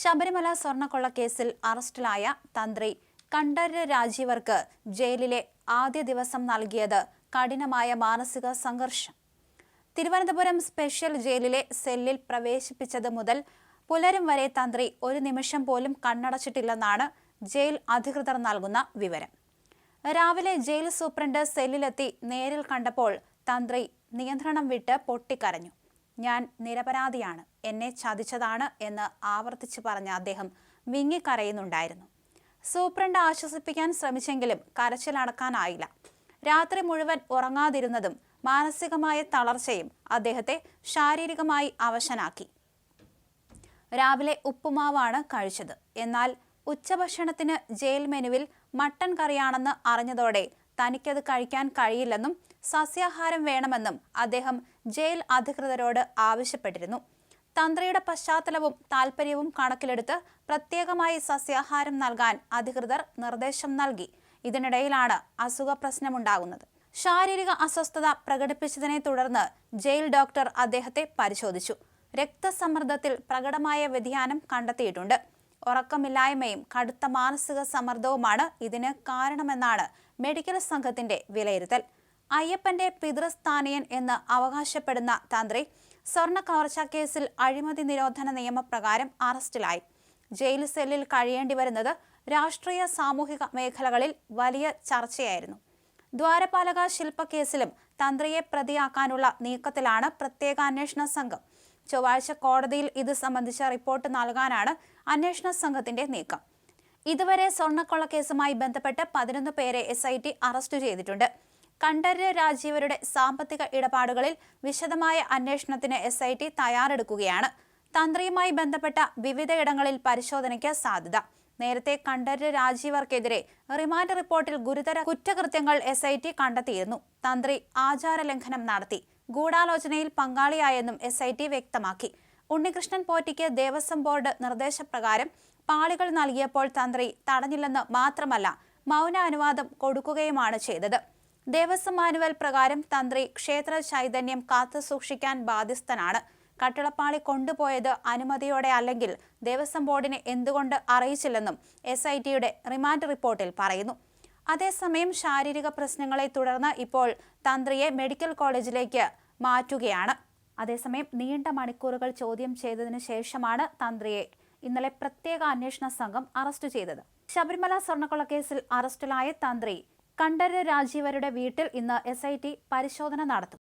ശബരിമല സ്വർണക്കൊള്ളക്കേസിൽ അറസ്റ്റിലായ തന്ത്രി കണ്ഠര് രാജീവർക്ക് ജയിലിലെ ആദ്യ ദിവസം നൽകിയത് കഠിനമായ മാനസിക സംഘർഷം. തിരുവനന്തപുരം സ്പെഷ്യൽ ജയിലിലെ സെല്ലിൽ പ്രവേശിപ്പിച്ചത് മുതൽ പുലരും വരെ തന്ത്രി ഒരു നിമിഷം പോലും കണ്ണടച്ചിട്ടില്ലെന്നാണ് ജയിൽ അധികൃതർ നൽകുന്ന വിവരം. രാവിലെ ജയിൽ സൂപ്രണ്ട് സെല്ലിലെത്തി നേരിൽ കണ്ടപ്പോൾ തന്ത്രി നിയന്ത്രണം വിട്ട് പൊട്ടിക്കരഞ്ഞു. ഞാൻ നിരപരാധിയാണ്. എന്നെ ചതിച്ചതാണ് എന്ന് ആവർത്തിച്ചു പറഞ്ഞ അദ്ദേഹം വിങ്ങിക്കരയുന്നുണ്ടായിരുന്നു. സൂപ്രണ്ട് ആശ്വസിപ്പിക്കാൻ ശ്രമിച്ചെങ്കിലും കരച്ചിലടക്കാനായില്ല രാത്രി മുഴുവൻ ഉറങ്ങാതിരുന്നതും മാനസികമായ തളർച്ചയും അദ്ദേഹത്തെ ശാരീരികമായി അവശനാക്കി. രാവിലെ ഉപ്പുമാവാണ് കഴിച്ചത്. എന്നാൽ ഉച്ചഭക്ഷണത്തിന് ജയിൽ മെനുവിൽ മട്ടൻ കറിയാണെന്ന് അറിഞ്ഞതോടെ തനിക്കത് കഴിക്കാൻ കഴിയില്ലെന്നും സസ്യാഹാരം വേണമെന്നും അദ്ദേഹം ജയിൽ അധികൃതരോട് ആവശ്യപ്പെട്ടിരുന്നു. തന്ത്രിയുടെ പശ്ചാത്തലവും താൽപ്പര്യവും കണക്കിലെടുത്ത് പ്രത്യേകമായി സസ്യാഹാരം നൽകാൻ അധികൃതർ നിർദ്ദേശം നൽകി. ഇതിനിടയിലാണ് അസുഖ പ്രശ്നമുണ്ടാകുന്നത് ശാരീരിക അസ്വസ്ഥത പ്രകടിപ്പിച്ചതിനെ തുടർന്ന് ജയിൽ ഡോക്ടർ അദ്ദേഹത്തെ പരിശോധിച്ചു. രക്തസമ്മർദ്ദത്തിൽ പ്രകടമായ വ്യതിയാനം കണ്ടെത്തിയിട്ടുണ്ട്. ഉറക്കമില്ലായ്മയും കടുത്ത മാനസിക സമ്മർദ്ദവുമാണ് ഇതിന് കാരണമെന്നാണ് മെഡിക്കൽ സംഘത്തിന്റെ വിലയിരുത്തൽ. അയ്യപ്പന്റെ പിതൃസ്ഥാനയൻ എന്ന് അവകാശപ്പെടുന്ന തന്ത്രി സ്വർണ കവർച്ചാ കേസിൽ അഴിമതി നിരോധന നിയമപ്രകാരം അറസ്റ്റിലായി. ജയിൽ സെല്ലിൽ കഴിയേണ്ടി വരുന്നത് രാഷ്ട്രീയ സാമൂഹിക മേഖലകളിൽ വലിയ ചർച്ചയായിരുന്നു. ദ്വാരപാലക ശില്പക്കേസിലും തന്ത്രിയെ പ്രതിയാക്കാനുള്ള നീക്കത്തിലാണ് പ്രത്യേക അന്വേഷണ സംഘം ചൊവ്വാഴ്ച കോടതിയിൽ ഇത് സംബന്ധിച്ച റിപ്പോർട്ട് നൽകാനാണ് അന്വേഷണ സംഘത്തിന്റെ നീക്കം. ഇതുവരെ സ്വർണക്കൊള്ളക്കേസുമായി ബന്ധപ്പെട്ട് പതിനൊന്ന് പേരെ എസ് ഐ ടി അറസ്റ്റ് ചെയ്തിട്ടുണ്ട്. കണ്ഠര് രാജീവരുടെ സാമ്പത്തിക ഇടപാടുകളിൽ വിശദമായ അന്വേഷണത്തിന് എസ് ഐ ടി തയ്യാറെടുക്കുകയാണ്. തന്ത്രിയുമായി ബന്ധപ്പെട്ട വിവിധയിടങ്ങളിൽ പരിശോധനയ്ക്ക് സാധ്യത. നേരത്തെ കണ്ഠര് രാജീവർക്കെതിരെ റിമാൻഡ് റിപ്പോർട്ടിൽ ഗുരുതര കുറ്റകൃത്യങ്ങൾ എസ് കണ്ടെത്തിയിരുന്നു. തന്ത്രി ആചാരലംഘനം നടത്തി. ഗൂഢാലോചനയിൽ പങ്കാളിയായെന്നും എസ് ഐ ടി വ്യക്തമാക്കി. ഉണ്ണികൃഷ്ണൻ പോറ്റിക്ക് ദേവസ്വം ബോർഡ് നിർദ്ദേശപ്രകാരം പാളികൾ നൽകിയപ്പോൾ തന്ത്രി തടഞ്ഞില്ലെന്ന് മാത്രമല്ല മൗന അനുവാദം കൊടുക്കുകയുമാണ് ചെയ്തത്. ദേവസ്വം മാനുവൽ പ്രകാരം തന്ത്രി ക്ഷേത്ര ചൈതന്യം കാത്തു സൂക്ഷിക്കാൻ ബാധ്യസ്ഥനാണ്. കട്ടിളപ്പാളി കൊണ്ടുപോയത് അനുമതിയോടെ അല്ലെങ്കിൽ ദേവസ്വം ബോർഡിനെ എന്തുകൊണ്ട് അറിയിച്ചില്ലെന്നും എസ് ഐ ടിയുടെ റിമാൻഡ് റിപ്പോർട്ടിൽ പറയുന്നു. അതേസമയം ശാരീരിക പ്രശ്നങ്ങളെ തുടർന്ന് ഇപ്പോൾ തന്ത്രിയെ മെഡിക്കൽ കോളേജിലേക്ക് മാറ്റുകയാണ്. അതേസമയം നീണ്ട മണിക്കൂറുകൾ ചോദ്യം ചെയ്തതിനു ശേഷമാണ് തന്ത്രിയെ ഇന്നലെ പ്രത്യേക അന്വേഷണ സംഘം അറസ്റ്റ് ചെയ്തത്. ശബരിമല സ്വർണക്കൊള്ളക്കേസിൽ അറസ്റ്റിലായ തന്ത്രി കണ്ഠര് രാജീവരുടെ വീട്ടിൽ ഇന്ന് എസ് പരിശോധന നടത്തും.